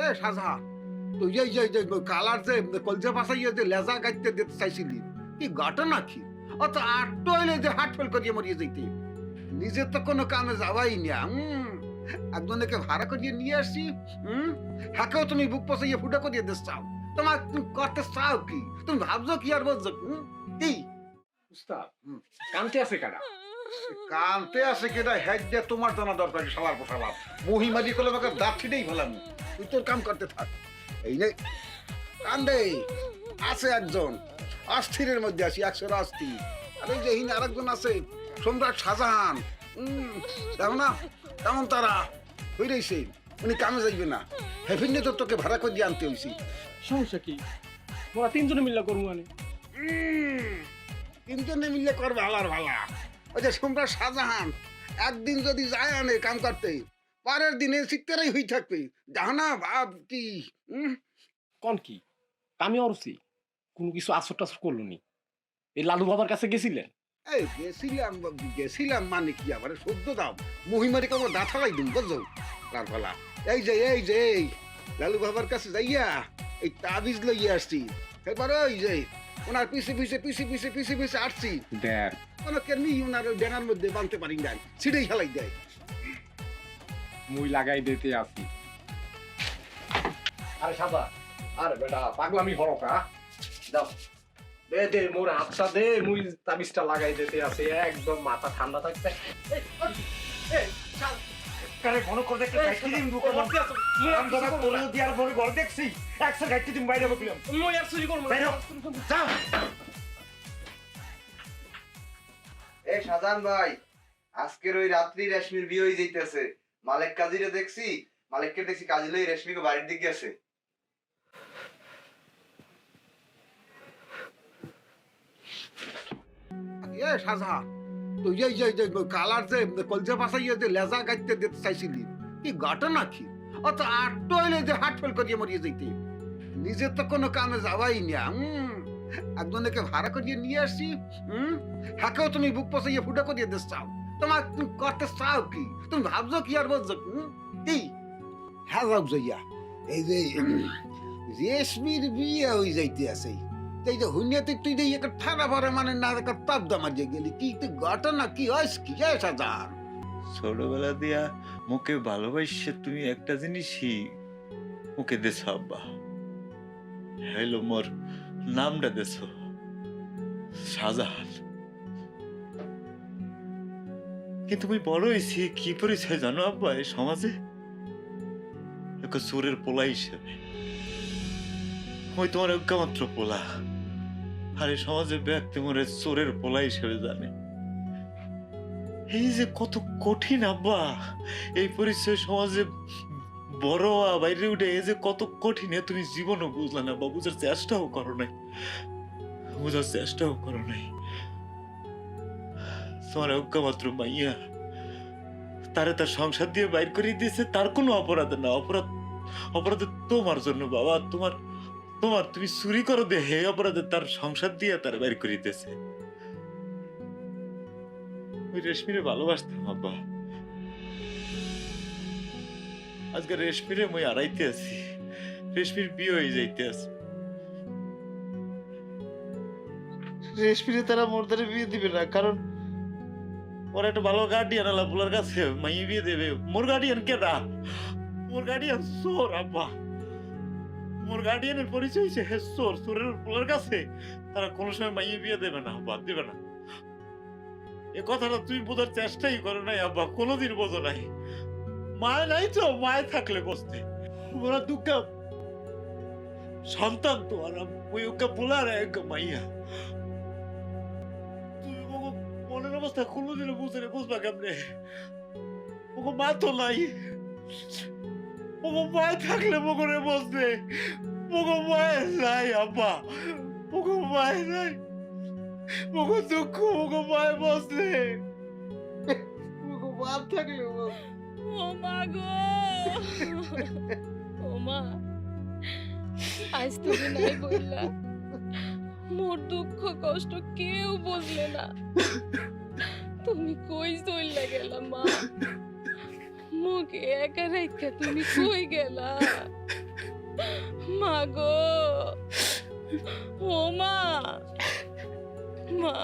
এ সাজা। তুই এই যে যে কালার যে কলজা পাশাইয়ে যে লেজা গাইতে দিতে চাইছিলি কি ঘটনা কি অত আটটো হইলে যে হাট ফেল করিয়ে মরিয়ে যাইতে। নিজের তো কোনো কামে যাওয়াই না একজনকে ভাড়া করিয়ে নিয়ে আসছি হুম হাকেও তুমি বুক পচাইয়ে ফুটা করিয়ে দিস চাও। তোমার তুমি করতে চাও কি? তুমি ভাবছ কি আর বলছো কি উস্তাদ। কানতে আছে কারা কানতে আছে কিনা হেড দিয়ে তোমার জানা দরকার সবার পোষালাম মহিমাজি করলে আমাকে দাঁত ছিটেই ফেলাম। তুই তোর কাম করতে থাক। এই নে। কান্দে আছে একজন। অস্থিরের মধ্যে আছি একশো অস্থির। আর এই যে হিন আরেকজন আছে সম্রাট শাহজাহান। দেখো না তেমন তারা? রয়েছে উনি কামে যাইবে না। হেভিনে তো তোকে ভাড়া করে দিয়ে আনতে হয়েছি সমস্যা কি? মোরা তিনজনে মিল্লা করব মানে। তিনজনে মিলে করবে আলার ভালা। ওই যে সম্রাট শাহজাহান একদিন যদি যায় আনে কাম করতে পরের দিনে শিখতেরাই হই থাকবে। জাহানা ভাব কি কোন কি? আমি অরসি কোনো কিছু আসর টাসর করল নি। এই লালু বাবার কাছে গেছিলেন? এই গেছিলাম গেছিলাম মানে কি আবার? সদ্য দাও। মহিমারি কেমন দাঁথা লাই দিন বুঝছ? তার ফলা এই যে এই যে লালু বাবার কাছে যাইয়া এই তাবিজ লইয়া আসছি। এবার ওই যে ওনার পিছে পিছে পিছে পিছে পিছে পিছে আসছি। দেখ। কোনো কেমনি ওনার ডেনার মধ্যে বাঁধতে পারি না ছিঁড়েই খেলাই দেয়। মুই লাগাই দিতে আসি আরে সাদা আরে বেটা পাগলামি হলো কা। দাও দে দে মোর হাতটা দে মুই তাবিজটা লাগাই দিতে আছে। একদম মাথা ঠান্ডা থাকছে। এই, এই, কারে ঘন করে দেখতে এই, গাইতে দিন দিয়ার পরে ঘর দেখছি। একশো গাইতে দিন বাইরে বকলাম মুই আর চুরি করব না। যাও এ সাজান ভাই আজকের ওই রাত্রি রেশমির বিয়ে হয়ে যাইতেছে। মালিক কাজিরে দেখছি, মালিককে দেখছি কাজী লই রেশমিকে বাড়ির দিকে গেছে এ সাজা, তুই যে এই যে কালার যে, কলজা পাশাইয়ে যে লেজা গাইতে দিতে চাইছিলি, কি ঘটনা কি? অত আটটো হইলে যে হাট ফেল করিয়ে মরিয়ে যাইতে। নিজের তো কোনো কামে যাওয়াই না একজনকে ভাড়া করিয়ে নিয়ে আসছি হুম? হাকেও তুমি বুক পচাইয়ে ফুটা করিয়ে দিস চাও। তোমার তুমি করতে চাও কি? তুমি ভাবছ কি আর বলছো কি? হ্যাঁ ভাবছ ইয়া এই যে রেশমির বিয়ে হয়ে যাইতে আছে। এই যে হুনিয়াতে তুই যে একটা ঠাড়া ভরে মানে না একটা তাপ দামার গেলি। কি তুই ঘটনা কি হয়েছে কি হয়েছে যার ছোটবেলা দিয়া মুখে ভালোবাসে তুমি একটা জিনিসই মুখে দেছ আব্বা। হ্যালো মোর নামটা দেছ। শাহজাহান কিন্তু তুমি বড় হয়েছি কি পরিচয় জানো আব্বা? এই সমাজে? একটা চোরের পোলা হিসেবে। ওই তোমার ঐক্যমাত্র পোলা। আর এই সমাজে ব্যক্তি মরে চোরের পোলা হিসেবে জানে। এই যে কত কঠিন আব্বা। এই পরিচয় সমাজে বড় বাইরে উঠে, এই যে কত কঠিন তুমি জীবনও বুঝলে না বা বুঝার চেষ্টাও করো নাই। বুঝার চেষ্টাও করো নাই। তোমার অজ্ঞামাত্র মাইয়া তারে তার সংসার দিয়ে বাইর করে দিয়েছে, তার কোনো অপরাধ না। অপরাধ অপরাধ তোমার জন্য বাবা, তোমার তোমার তুমি চুরি করো দে হে অপরাধে তার সংসার দিয়ে তার বাইর করে দিয়েছে। ওই রেশমিরে ভালোবাসতাম, আব্বা। আজকে রেশমিরে মই আড়াইতে আছি। রেশমির বিয়ে হয়ে যাইতে আছে। রেশমিরে তারা মোর বিয়ে দিবে না, কারণ ওর একটা ভালো গার্ডিয়ান আলা বলার কাছে মাইয়ে বিয়ে দেবে। মোর গার্ডিয়ান কে কেডা? মোর গার্ডিয়ান সোর আব্বা। মোর গার্ডিয়ানের পরিচয় হচ্ছে হে সোর সোরের বলার কাছে। তারা কোনো সময় মাইয়ে বিয়ে দেবে না, আব্বা, দেবে না। এ কথাটা তুই বোঝার চেষ্টাই করে নাই, আব্বা, কোনোদিন বোঝো নাই। মায় নাই তো, মায় থাকলে বসতে। ওরা দুঃখ সন্তান তো, আর ওই ওকে বলার এক মাইয়া। অবস্থা কোনোদিনও বুঝে রে বুঝবা কেমনে? ওকে মা তো নাই। ওকে মায় থাকলে মগরে বসবে ওকে মায় নাই, আব্বা। ওকে মায় নাই। ওকে দুঃখ ওকে মায় বসলে বাদ থাকলে ও মা গো। ও মা। আজ তুমি নাই বললা। মোর দুঃখ কষ্ট কেউ বুঝলে না। তুমি কই চইলা গেলা, মা? মুখে একা রাখা তুমি কই গেলা? গো, ও মা মা।